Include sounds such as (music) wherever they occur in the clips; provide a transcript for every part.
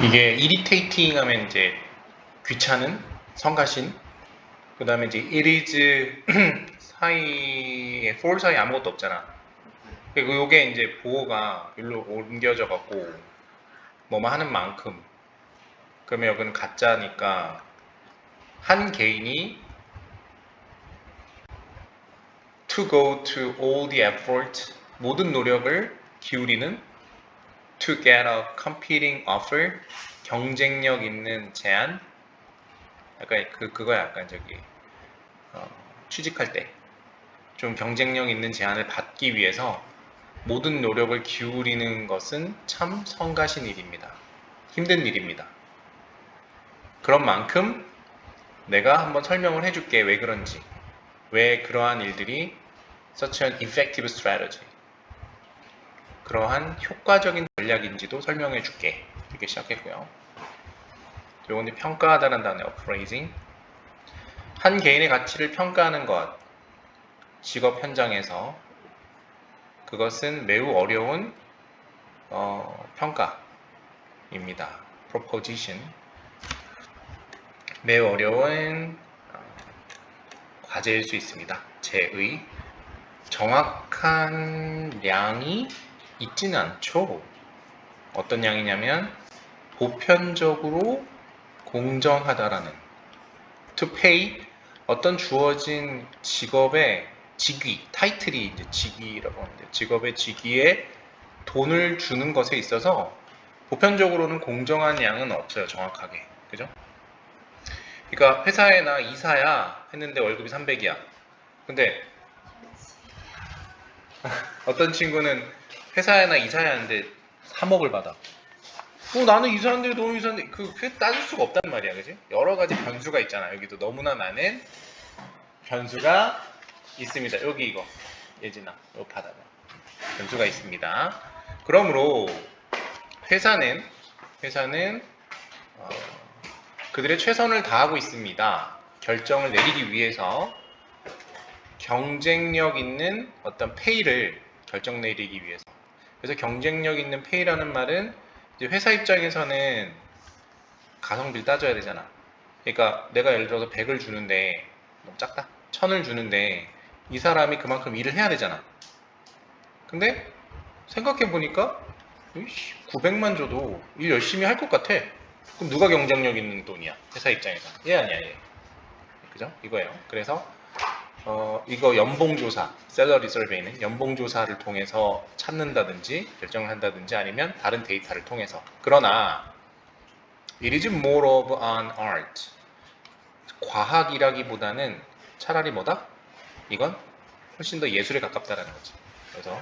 이게 irritating 하면 이제 귀찮은, 성가신. 그 다음에 이제 it (clears throat) is 사이에 for 사이에 아무것도 없잖아. 그리고 요게 이제 보호가 일로 옮겨져 갖고 뭐만 하는 만큼. 그러면 여기는 가짜니까 한 개인이 to go to all the effort 모든 노력을 기울이는 to get a competing offer 경쟁력 있는 제안 약간 그 그거야 약간 저기 어, 취직할 때 좀 경쟁력 있는 제안을 받기 위해서 모든 노력을 기울이는 것은 참 성가신 일입니다. 힘든 일입니다. 그런 만큼 내가 한번 설명을 해줄게 왜 그런지 왜 그러한 일들이 such an effective strategy 그러한 효과적인 전략인지도 설명해 줄게. 이렇게 시작했고요. 요건 평가하다는 단어 appraising. 한 개인의 가치를 평가하는 것 직업 현장에서. 그것은 매우 어려운 어, 평가입니다. proposition. 매우 어려운 어, 과제일 수 있습니다. 제의. 정확한 양이 있지는 않죠. 어떤 양이냐면 보편적으로 공정하다라는 to pay 어떤 주어진 직업의 직위 타이틀이 이제 직위라고 하는데 직업의 직위에 돈을 주는 것에 있어서 보편적으로는 공정한 양은 없어요 정확하게 그죠? 그러니까 회사에 나 이사야 했는데 월급이 300이야. 근데 (laughs) 어떤 친구는 회사에 나 이사야 하는데 3억을 받아. 어, 나는 이사한데 너무 이사인데 그, 그 따질 수가 없단 말이야, 그지? 여러 가지 변수가 있잖아. 여기도 너무나 많은 변수가 있습니다. 여기 이거 예진아, 이거 받아봐. 변수가 있습니다. 그러므로 회사는 회사는 어, 그들의 최선을 다하고 있습니다. 결정을 내리기 위해서 경쟁력 있는 어떤 페이를 결정 내리기 위해서. 그래서 경쟁력 있는 페이라는 말은 이제 회사 입장에서는 가성비를 따져야 되잖아. 그러니까 내가 예를 들어서 100을 주는데 너무 작다. 1000을 주는데 이 사람이 그만큼 일을 해야 되잖아. 근데 생각해 보니까 900만 줘도 일 열심히 할 것 같아. 그럼 누가 경쟁력 있는 돈이야? 회사 입장에서. 얘 아니야, 얘. 그죠? 이거예요. 그래서 어, 이거 연봉조사, 셀러리 설베이는 연봉조사를 통해서 찾는다든지 결정을 한다든지 아니면 다른 데이터를 통해서. 그러나 it is more of an art. 과학이라기보다는 차라리 뭐다? 이건 훨씬 더 예술에 가깝다라는 거지. 그래서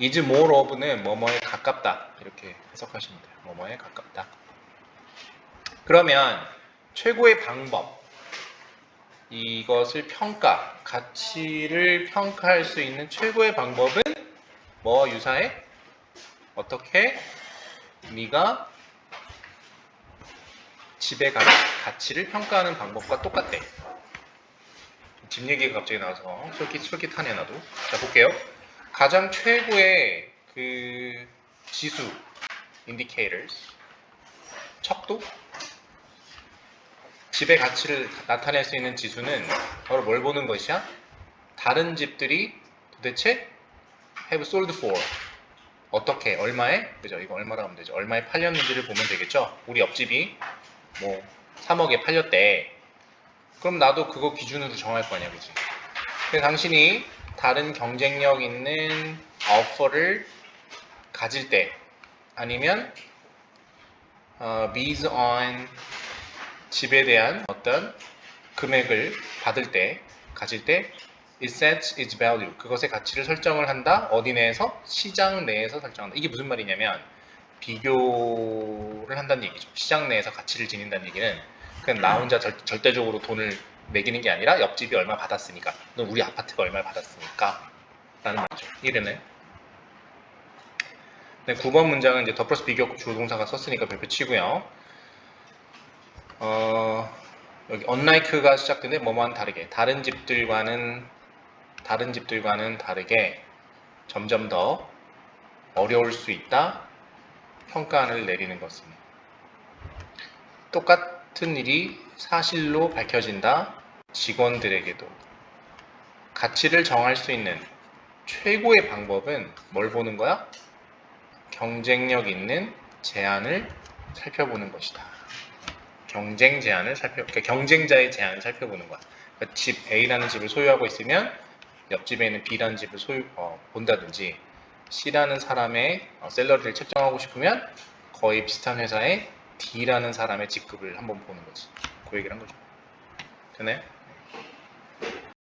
is more of는 뭐뭐에 가깝다 이렇게 해석하시면 돼요. 뭐뭐에 가깝다. 그러면 최고의 방법 이것을 평가 가치를 평가할 수 있는 최고의 방법은 뭐와 유사해? 어떻게 네가 집의 가, 가치를 평가하는 방법과 똑같대. 집 얘기가 갑자기 나와서 솔깃 솔깃하네 나도. 자 볼게요. 가장 최고의 그 지수 indicators 척도 집의 가치를 나타낼 수 있는 지수는 바로 뭘 보는 것이야? 다른 집들이 도대체 have sold for 어떻게 얼마에? 그죠? 이거 얼마라고 하면 되죠. 얼마에 팔렸는지를 보면 되겠죠? 우리 옆집이 뭐 3억에 팔렸대. 그럼 나도 그거 기준으로 정할 거 아니야 그지? 근데 당신이 다른 경쟁력 있는 오퍼를 가질 때 아니면 어, based on 집에 대한 어떤 금액을 받을 때, 가질 때 it sets its value. 그것의 가치를 설정을 한다. 어디 내에서? 시장 내에서 설정한다. 이게 무슨 말이냐면 비교를 한다는 얘기죠. 시장 내에서 가치를 지닌다는 얘기는 그냥 나 혼자 절, 절대적으로 돈을 매기는 게 아니라 옆집이 얼마 받았으니까, 너 우리 아파트가 얼마 받았으니까 라는 말이죠. 이해되나요? 네, 9번 문장은 이제 더 플러스 비교 주동사가 썼으니까 별표 치고요. 어, 여기 unlike가 시작되는데 뭐뭐와는 다르게 다른 집들과는 다른 집들과는 다르게 점점 더 어려울 수 있다 평가를 내리는 것은 똑같은 일이 사실로 밝혀진다. 직원들에게도 가치를 정할 수 있는 최고의 방법은 뭘 보는 거야? 경쟁력 있는 제안을 살펴보는 것이다. 경쟁 제안을 살펴, 그러니까 경쟁자의 제안을 살펴보는 거야. 그러니까 집 A라는 집을 소유하고 있으면 옆집에 있는 B라는 집을 소유 어, 본다든지 C라는 사람의 어, 셀러리를 책정하고 싶으면 거의 비슷한 회사의 D라는 사람의 직급을 한번 보는 거지. 그 얘기를 한 거죠. 되나요?